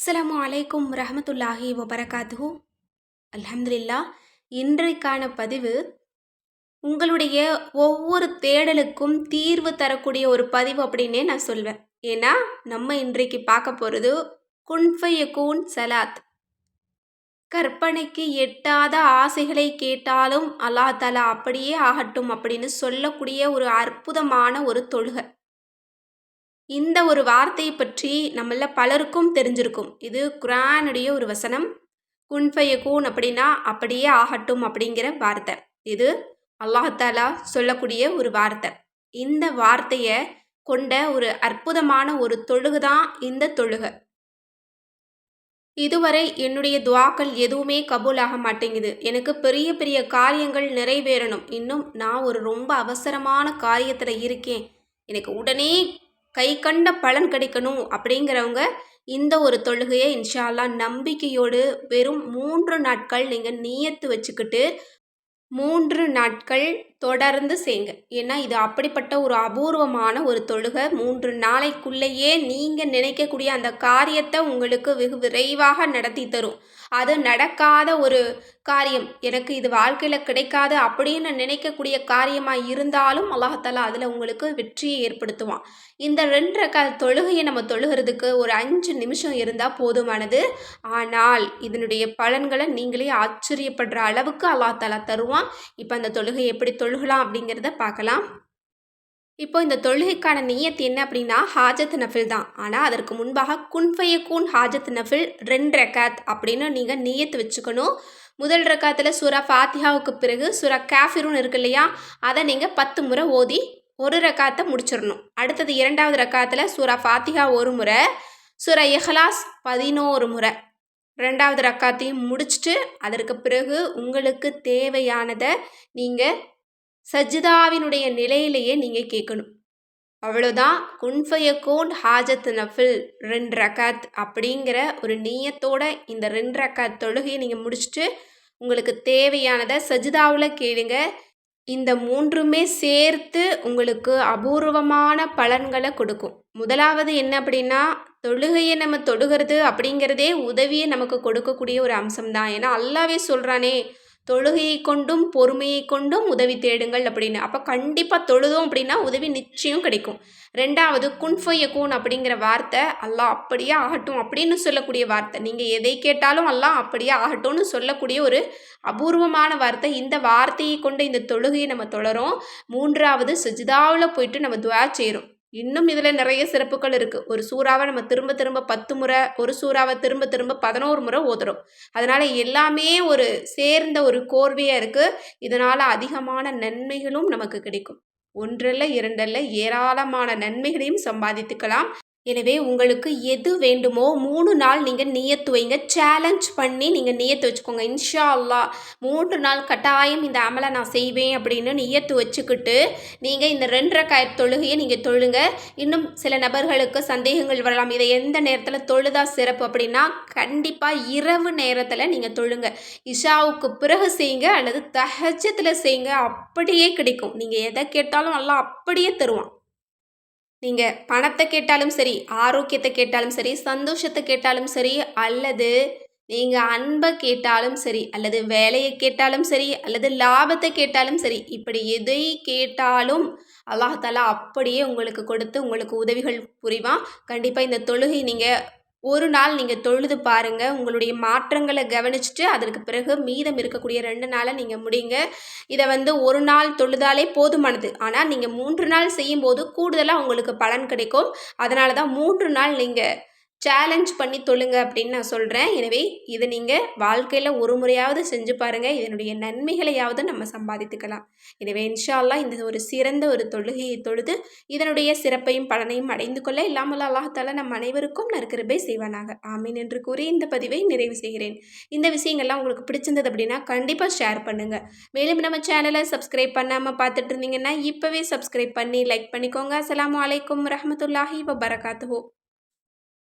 அஸ்லாம் அலைக்கும் ரஹமத்துல்லாஹி வபரகாத்து அலமதுல்லா இன்றைக்கான பதிவு உங்களுடைய ஒவ்வொரு தேடலுக்கும் தீர்வு தரக்கூடிய ஒரு பதிவு அப்படின்னே நான் சொல்வேன். ஏன்னா நம்ம இன்றைக்கு பார்க்க போகிறது குன்ஃபைய கூன் சலாத். கற்பனைக்கு எட்டாத ஆசைகளை கேட்டாலும் அல்லா தலா அப்படியே ஆகட்டும் அப்படின்னு சொல்லக்கூடிய ஒரு அற்புதமான ஒரு தொழுகை. இந்த ஒரு வார்த்தையை பற்றி நம்மள பலருக்கும் தெரிஞ்சிருக்கும். இது குரானுடைய ஒரு வசனம். குன்ஃபையகூன் அப்படின்னா அப்படியே ஆகட்டும் அப்படிங்கிற வார்த்தை. இது அல்லாஹாலா சொல்லக்கூடிய ஒரு வார்த்தை. இந்த வார்த்தையை கொண்ட ஒரு அற்புதமான ஒரு தொழுகு தான் இந்த தொழுகை. இதுவரை என்னுடைய துவாக்கள் எதுவுமே கபூலாக மாட்டேங்குது. எனக்கு பெரிய பெரிய காரியங்கள் நிறைவேறணும். இன்னும் நான் ஒரு ரொம்ப அவசரமான காரியத்தில் இருக்கேன். எனக்கு உடனே கை கண்ட பலன் கிடைக்கணும் அப்படிங்கிறவங்க இந்த ஒரு தொழுகையை இன்ஷால்லா நம்பிக்கையோடு வெறும் மூன்று நாட்கள் நீங்கள் நீயத்து வச்சுக்கிட்டு மூன்று நாட்கள் தொடர்ந்து செய்யுங்க. ஏன்னா இது அப்படிப்பட்ட ஒரு அபூர்வமான ஒரு தொழுகை. மூன்று நாளைக்குள்ளேயே நீங்கள் நினைக்கக்கூடிய அந்த காரியத்தை உங்களுக்கு வெகு விரைவாக நடத்தி தரும். அது நடக்காத ஒரு காரியம். எனக்கு இது வாழ்க்கையில் கிடைக்காது அப்படின்னு நினைக்கக்கூடிய காரியமாக இருந்தாலும் அல்லாஹாலா அதில் உங்களுக்கு வெற்றியை ஏற்படுத்துவான். இந்த ரெண்டரை க தொழுகையை நம்ம தொழுகிறதுக்கு ஒரு அஞ்சு நிமிஷம் இருந்தால் போதுமானது. ஆனால் இதனுடைய பலன்களை நீங்களே ஆச்சரியப்படுற அளவுக்கு அல்லாஹாலா தருவான். இப்போ அந்த தொழுகை எப்படி தொழு தொழுகலாம் அப்படிங்கிறத பார்க்கலாம். இப்போ இந்த தொழுகைக்கான நீயத்து என்ன அப்படின்னா ஹாஜத் நஃபில் தான். ஆனால் அதற்கு முன்பாக குன்ஃபைய கூன் ஹாஜத் நஃபில் ரெண்டு ரெக்காத் அப்படின்னு நீங்கள் நீயத்து வச்சுக்கணும். முதல் ரக்காத்தில் சுரா ஃபாத்தியாவுக்கு பிறகு சுரா கேஃபிருன்னு இருக்கு இல்லையா அதை நீங்கள் பத்து முறை ஓதி ஒரு ரக்காத்தை முடிச்சிடணும். அடுத்தது இரண்டாவது ரக்காத்தில் சுரா ஃபாத்திகா ஒரு முறை சுரா எஹ்லாஸ் பதினோரு முறை. ரெண்டாவது ரக்காத்தையும் முடிச்சுட்டு அதற்கு பிறகு உங்களுக்கு தேவையானதை நீங்கள் சஜிதாவினுடைய நிலையிலேயே நீங்கள் கேட்கணும் அவ்வளோதான் குன்ஃபயகோன் ஹாஜத் நஃபில் ரெண்டு ரக்காத் அப்படிங்கிற ஒரு நீயத்தோட இந்த ரெண்டு ரக்காத் தொழுகையை நீங்கள் முடிச்சுட்டு உங்களுக்கு தேவையானதை சஜிதாவில் கேளுங்க. இந்த மூன்றுமே சேர்த்து உங்களுக்கு அபூர்வமான பலன்களை கொடுக்கும். முதலாவது என்ன அப்படின்னா தொழுகையை நம்ம தொடுகிறது அப்படிங்கிறதே உதவியை நமக்கு கொடுக்கக்கூடிய ஒரு அம்சம் தான் ஏன்னா அல்லாவே சொல்கிறானே தொழுகையை கொண்டும் பொறுமையை கொண்டும் உதவி தேடுங்கள் அப்படின்னு. அப்போ கண்டிப்பாக தொழுதோம் அப்படின்னா உதவி நிச்சயம் கிடைக்கும். ரெண்டாவது குன்ஃபைய கூன் அப்படிங்கிற வார்த்தை அல்லாஹ் அப்படியே ஆகட்டும் அப்படின்னு சொல்லக்கூடிய வார்த்தை. நீங்கள் எதை கேட்டாலும் அல்லாஹ் அப்படியே ஆகட்டும்னு சொல்லக்கூடிய ஒரு அபூர்வமான வார்த்தை. இந்த வார்த்தையை கொண்டு இந்த தொழுகையை நம்ம தொடரும். மூன்றாவது சஜிதாவில் போயிட்டு நம்ம துவா செய்கிறோம் இன்னும் இதில் நிறைய சிறப்புகள் இருக்குது ஒரு சூறாவை நம்ம திரும்ப திரும்ப பத்து முறை ஒரு சூறாவை திரும்ப திரும்ப பதினோரு முறை ஓதுறோம். அதனால் எல்லாமே ஒரு சேர்ந்த ஒரு கோர்வையாக இருக்குது இதனால் அதிகமான நன்மைகளும் நமக்கு கிடைக்கும். ஒன்றல்ல இரண்டல்ல ஏராளமான நன்மைகளையும் சம்பாதித்துக்கலாம். எனவே உங்களுக்கு எது வேண்டுமோ மூணு நாள் நீங்கள் நியத்து வைங்க. சேலஞ்ச் பண்ணி நீங்கள் நியத்து வச்சுக்கோங்க. இன்ஷா அல்லா மூன்று நாள் கட்டாயம் இந்த அமலை நான் செய்வேன் அப்படின்னு நியத்து வச்சுக்கிட்டு நீங்கள் இந்த ரெண்டரை காய தொழுகையை நீங்கள் தொழுங்க. இன்னும் சில நபர்களுக்கு சந்தேகங்கள் வரலாம். இதை எந்த நேரத்தில் தொழுதா சிறப்பு அப்படின்னா கண்டிப்பாக இரவு நேரத்தில் நீங்கள் தொழுங்க. இஷாவுக்கு பிறகு செய்யுங்க அல்லது தஹஜத்தில் செய்யுங்க. அப்படியே கிடைக்கும். நீங்கள் எதை கேட்டாலும் நல்லா அப்படியே தருவான். நீங்கள் பணத்தை கேட்டாலும் சரி ஆரோக்கியத்தை கேட்டாலும் சரி சந்தோஷத்தை கேட்டாலும் சரி அல்லது நீங்கள் அன்பை கேட்டாலும் சரி அல்லது வேலையை கேட்டாலும் சரி அல்லது லாபத்தை கேட்டாலும் சரி இப்படி எதை கேட்டாலும் அல்லாஹாலா அப்படியே உங்களுக்கு கொடுத்து உங்களுக்கு உதவிகள் புரிவான். கண்டிப்பாக இந்த தொழுகை நீங்கள் ஒரு நாள் நீங்கள் தொழுது பாருங்கள் உங்களுடைய மாற்றங்களை கவனிச்சுட்டு அதற்கு பிறகு மீதம் இருக்கக்கூடிய ரெண்டு நாளை நீங்கள் முடிங்க. இதை வந்து ஒரு நாள் தொழுதாலே போதுமானது. ஆனால் நீங்கள் மூன்று நாள் செய்யும்போது கூடுதலாக உங்களுக்கு பலன் கிடைக்கும். அதனால தான் மூன்று நாள் நீங்கள் சேலஞ்ச் பண்ணி தொழுங்க அப்படின்னு நான் சொல்கிறேன் எனவே இதை நீங்கள் வாழ்க்கையில் ஒரு முறையாவது செஞ்சு பாருங்கள் இதனுடைய நன்மைகளையாவது நம்ம சம்பாதித்துக்கலாம். எனவே இன்ஷால்லா இந்த ஒரு சிறந்த ஒரு தொழுகையை தொழுது இதனுடைய சிறப்பையும் பலனையும் அடைந்து கொள்ள இல்லாமல் அல்லாஹால நம் அனைவருக்கும் நற்கிருபை செய்வானாக. ஆமீன் என்று கூறி இந்த பதிவை நிறைவு செய்கிறேன். இந்த விஷயங்கள்லாம் உங்களுக்கு பிடிச்சிருந்தது அப்படின்னா கண்டிப்பாக ஷேர் பண்ணுங்கள் மேலும் நம்ம சேனலை சப்ஸ்கிரைப் பண்ணாமல் பார்த்துட்டு இருந்தீங்கன்னா இப்போவே சப்ஸ்கிரைப் பண்ணி லைக் பண்ணிக்கோங்க. அஸ்லாம் வலைக்கம் ரஹமத்துல்லாஹி வபரகாத்து